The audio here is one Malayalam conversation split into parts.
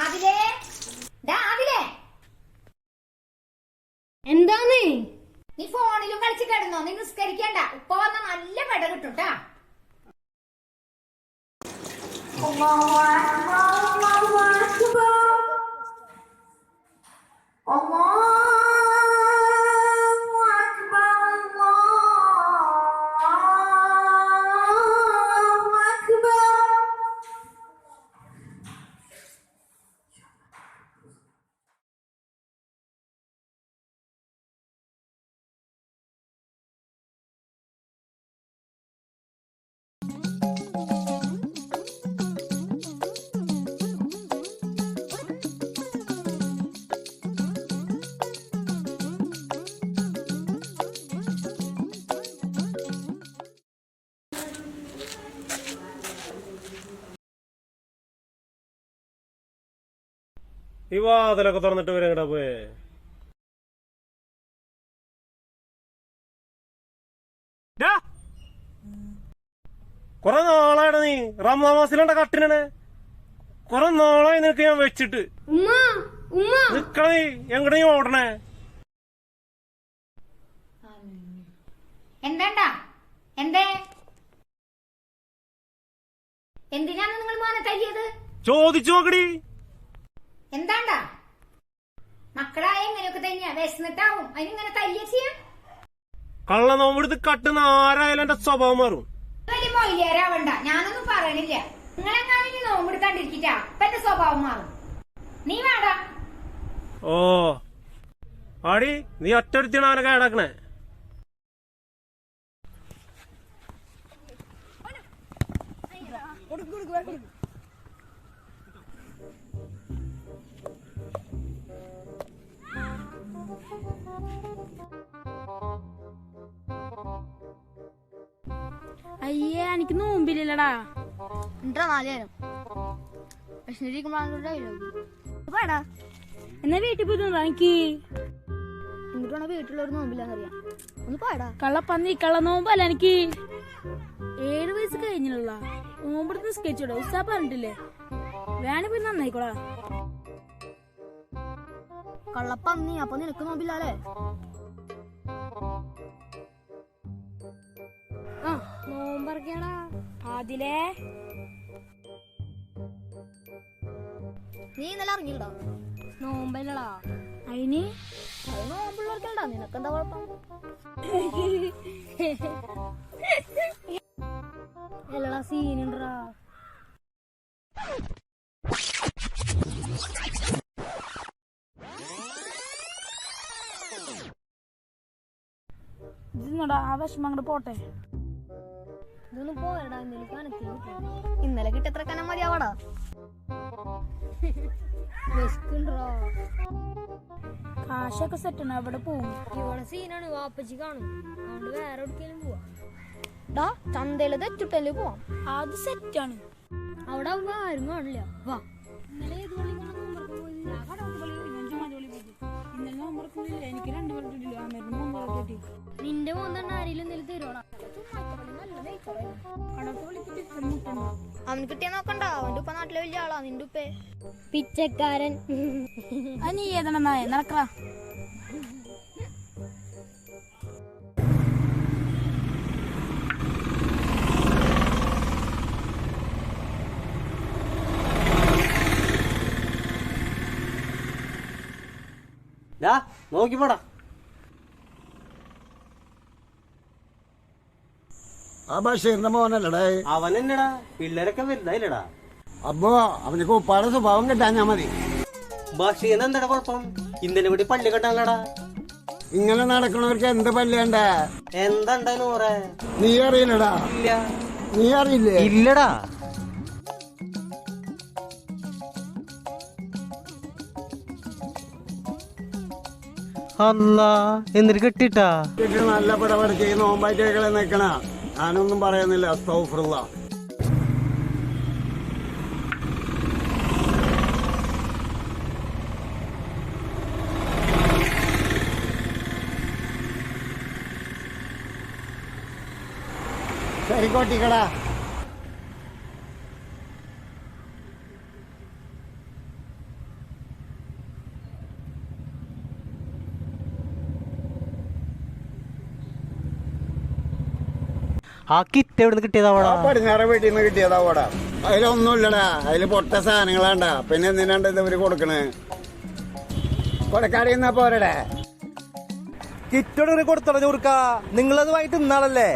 ആദിലേ? എന്താന്ന് നീ? ഫോണിലും കളിച്ചു കിടന്നോ. നീ നിസ്കരിക്കണ്ട. ഉപ്പ വന്ന നല്ല പെട കിട്ടും ഈ വാതിലൊക്കെ തുറന്നിട്ട് വരും എങ്ങടാ പോയേ. കൊറേ നാളായിട്ട് നീ റമദാൻ കട്ടിനെ കട്ടിനാണ്? കൊറേ നാളായി നിനക്ക് ഞാൻ വെച്ചിട്ട്. ഉമ്മ ഉമ്മ. നിക്കണ നീ എങ്ങടെ നീ ഓടണേ? എന്താണ്ടാ? എന്തേ? എന്തിനാണ് നിങ്ങൾ മോനെ തല്ലിയത്? ചോദിച്ചു നോക്കടി. എന്താണ്ടാ? മക്കളായ ഇങ്ങനെയൊക്കെ തന്നെയാ. വിശന്നിട്ടാവും. അതിനിങ്ങനെ തല്ലിയ ചെയ്യാ? കള്ള നോമ്പെടുത്ത് കട്ടുന്ന ആരായാലും എന്റെ സ്വഭാവം മാറും. വലിയ മൊയിലേരാവണ്ട ഞാനൊന്നും പറയണില്ല. നിങ്ങളെങ്ങാനും ഇനി നോമ്പെടുക്കാണ്ടിരിക്കിട്ടാ അപ്പൊ എന്റെ സ്വഭാവം മാറും. നീ വേണ്ട ഓ. ആടി നീ ഒറ്റടുത്തിയാണ് അവനെ കേടാക്കണേ? അയ്യേ എനിക്ക് നോമ്പില്ലടാ എന്താ നാലുനേരം എന്നാ വീട്ടിൽ പോയി തിന്നാ എനിക്ക് എന്നിട്ടാണ് വീട്ടിലൊരു നോമ്പില്ലാന്നറിയാം ഒന്ന് പാടാ കള്ളപ്പന്നി കള്ള നോമ്പല്ല എനിക്ക്? ഏഴ് വയസ്സ് കഴിഞ്ഞില്ല നോമ്പെടുത്ത് നിസ്കരിച്ചോടാ ഉത്സാഹ പറഞ്ഞിട്ടില്ലേ? വേണേ പോയി നന്നായിക്കോളാ കള്ളപ്പന്നി അപ്പൊ നിനക്ക് നോമ്പില്ലല്ലേ ആ നോമ്പറക്കടാ അതിലേ നീ ഇന്നലെ അറിഞ്ഞില്ലടാ? നോമ്പല്ലടാ. അയിന്? അത് നോമ്പുള്ളവർക്കല്ലടാ. നിനക്കെന്താ കുഴപ്പം? എല്ലടാ സീനുണ്ടാ ഇതിന്നടാ ആ വിഷമം അങ്ങോട്ട് പോട്ടെ. ഇതൊന്നും പോയടാ എന്തെങ്കിലും കനത്തിൽ ഇന്നലെ കിട്ടിയത്ര കനം മതിയാവടാ? വിശക്കുണ്ടോ കാശൊക്കെ സെറ്റാണ് അവിടെ പോവും. ഇവിടെ സീനാണ് വാപ്പച്ചി കാണും. അതുകൊണ്ട് വേറെ എവിടേക്കെങ്കിലും പോവാ. ഡാ ചന്തയിൽ തെറ്റുട്ടൽ പോവാം? അത് സെറ്റാണ് അവിടെ ആരും കാണില്ല. വാ. ഇന്നലെ ഏത് പള്ളി എനിക്ക് രണ്ട് പള്ളി കിട്ടിയില്ല. നിന്റെ മോൻ തന്നെ ആരെങ്കിലും എന്തെങ്കിലും തരുവാടാ? അവൻ കിട്ടിയ നോക്കണ്ട. അവന്റെ ഉപ്പ നാട്ടിലെ വലിയ ആളാ നിന്റെ ഉപ്പേ. പിച്ചക്കാരൻ. നീ ഏതാണ് നായ? നടക്കറ നോക്കി പോടാ ആ ബഷീറിന്റെ മോനല്ലടേ അവൻ എന്നടാ പിള്ളേരൊക്കെ വലുതായില്ലടാ. അപ്പോ അവനക്ക് ഉപ്പാടെ സ്വഭാവം കിട്ടാൻ ഞാൻ മതി. ബഷീറിന് എന്താ കുഴപ്പം? ഇന്നലെ കൂടി പള്ളി കെട്ടാനടാ ഇങ്ങനെ നടക്കണവർക്ക് എന്ത് പല്ലേണ്ട എന്താ നൂറെ? നീ അറിയില്ലടാ. ഇല്ല. നീ അറിയില്ലേ? ഇല്ലടാ. അല്ല എന്നിട്ട് കെട്ടിട്ടാ? നല്ല പിടപെടുത്തി നോമ്പായിട്ട് നിക്കണ ഞാനൊന്നും പറയുന്നില്ല അസ്തൗഫുള്ള ശരി കോട്ടിക്കടാ. ആ കിറ്റ് എവിടെ നിന്ന് കിട്ടിയതാവടാ പടിഞ്ഞാറ വീട്ടിൽ നിന്ന് കിട്ടിയതാവടാ. അതിലൊന്നുമില്ലടാ. അതിൽ പൊട്ട സാധനങ്ങളാണ്ടാ. പിന്നെ എന്തിനാണ്ട് ഇത് ഇവർ കൊടുക്കണേ? കൊടക്കാടി എന്നാ പോരടെ. കിറ്റോട് കൊടുത്തോളാം ചോർക്ക നിങ്ങളത് വൈകിട്ട് ഇന്നാളല്ലേ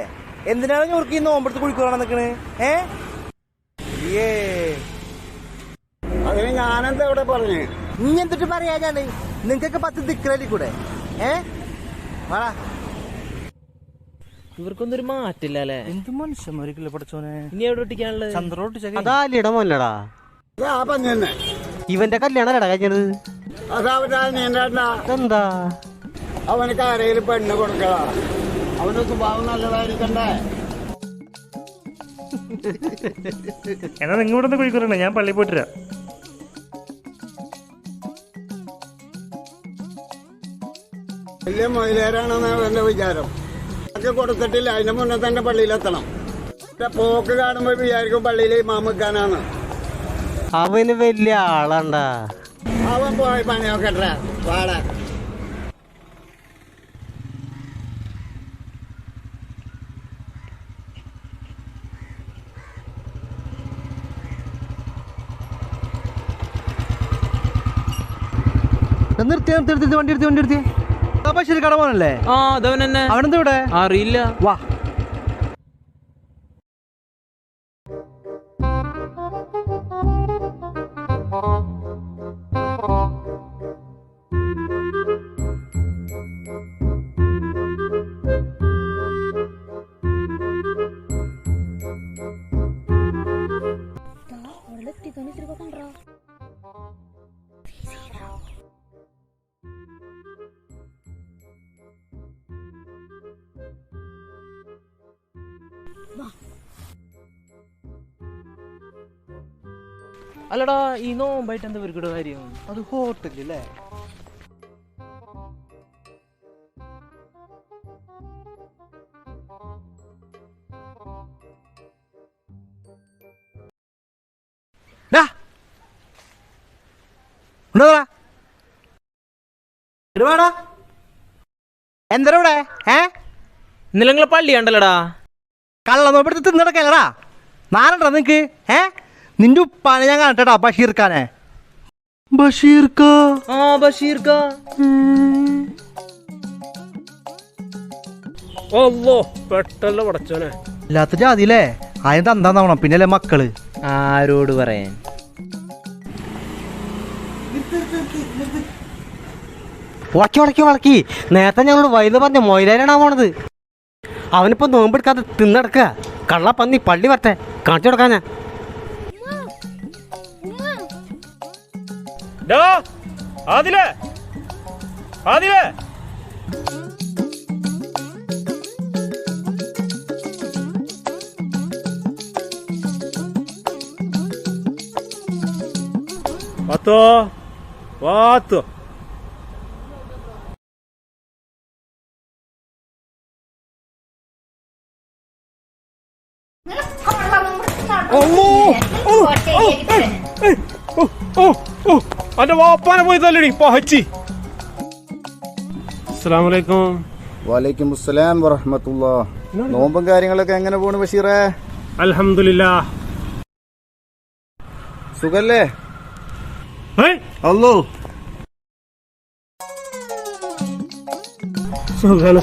എന്തിനാണ് ഞുറുക്ക് ഈ നോമ്പെടുത്ത് കുഴിക്കുറാണ് നിക്കണ് ഏ? ഏ അതിന് ഞാനെന്താ ഇവിടെ പറഞ്ഞു? ഇനി എന്തിട്ട് പറയാ ഞാൻ? നിങ്ങക്കൊക്കെ പത്ത് ദിക്കറലി കൂടെ? ഏ? വാടാ. ഇവർക്കൊന്നും ഒരു മാറ്റില്ല അല്ലേ എന്ത് മനുഷ്യന്മാരിക്കില്ല പഠിച്ചോനെ ഇനി എവിടെ ഒട്ടിക്കാനുള്ളത്? ചന്ദ്രോട്ട് അതാ അലിയുടെ ഇത് ആ പഞ്ഞ് തന്നെ. ഇവന്റെ കല്യാണം കഴിഞ്ഞത്. അതാ അവന്റെ നീണ്ടാ എന്താ അവനക്ക് ആരെങ്കിലും പെണ്ണ് കൊടുക്കടാ അവന്റെ സ്വഭാവം നല്ലതായിരിക്കണ്ടേ? എന്നാ നിങ്ങൾ ഇവിടെ നിന്ന് കുഴിക്കുറണ്ട ഞാൻ പള്ളി പോയിട്ട് വരാം. വലിയ മൊയിലേരാണെന്നാണ് എന്റെ വിചാരം. ഒക്കെ കൊടുത്തിട്ടില്ല. അതിന്റെ മുന്നേ തന്നെ പള്ളിയിലെത്തണം. പക്ഷെ പോക്ക് കാണുമ്പോ വിചാരിക്കും പള്ളിയിൽ മാമുക്കാനാണ് അവന് വലിയ ആളണ്ടാ. അവൻ പോയി പണിയൊക്കെ വാടാ. നിർത്തി നിർത്തി നിർത്തി വണ്ടി എടുത്തി വണ്ടി എടുത്തി അപ്പൊ ശരി കട പോനല്ലേ ആ അതവൻ തന്നെ അവനെന്താ ഇവിടെ അറിയില്ല. വാ. അല്ലടാ ഈ നോമ്പായിട്ട് എന്താ ഇവർക്കിടെ കാര്യം? അത് ഹോട്ടലല്ലേ എന്താ ഇവിടെ ഏ? ഇന്നലെ നിങ്ങളെ പള്ളി കണ്ടല്ലടാ. കള്ള നോപ്പെടുത്ത് തിന്നിടക്കല്ലടാ നാരണ്ടാ നിനക്ക് ഏ? നിന്റെ ഉപ്പാനെ ഞാൻ കാണട്ടെടാ ബഷീർഖാനെ. ബഷീർക്ക ആ ബഷീർക്ക ഓല്ലോ പെട്ടല്ലോ പടച്ചോനെ. ഇല്ലാത്ത ജാതിയില്ലേ അതിന് തന്താന്നാവണം പിന്നല്ലേ മക്കൾ. ആരോട് പറയാൻ? ഉടക്കി ഉടക്കി ഉടക്കി. നേരത്തെ ഞങ്ങളോട് വൈകുന്നേരം പറഞ്ഞ മൊയിലാനാണ് പോണത്? അവനിപ്പോ നോമ്പെടുക്കാതെ തിന്നടക്കുക. കള്ളപ്പന്നി പള്ളി വരട്ടെ. കാണിച്ചു കൊടുക്കാൻ ഞാൻ. ആദിലേ ആദിലേ. വാത്തോ. അന്റെ വാപ്പാനെ പോയി തല്ലടി പഹച്ചി അസ്സലാമലൈക്കും. വലൈക്കും അസ്സലാം വറഹമത്തുള്ള നോമ്പും കാര്യങ്ങളൊക്കെ എങ്ങനെ പോണ് ബഷീറേ? അൽഹംദുലില്ലാ. സുഖല്ലേ? അല്ലോ സുഖാണ്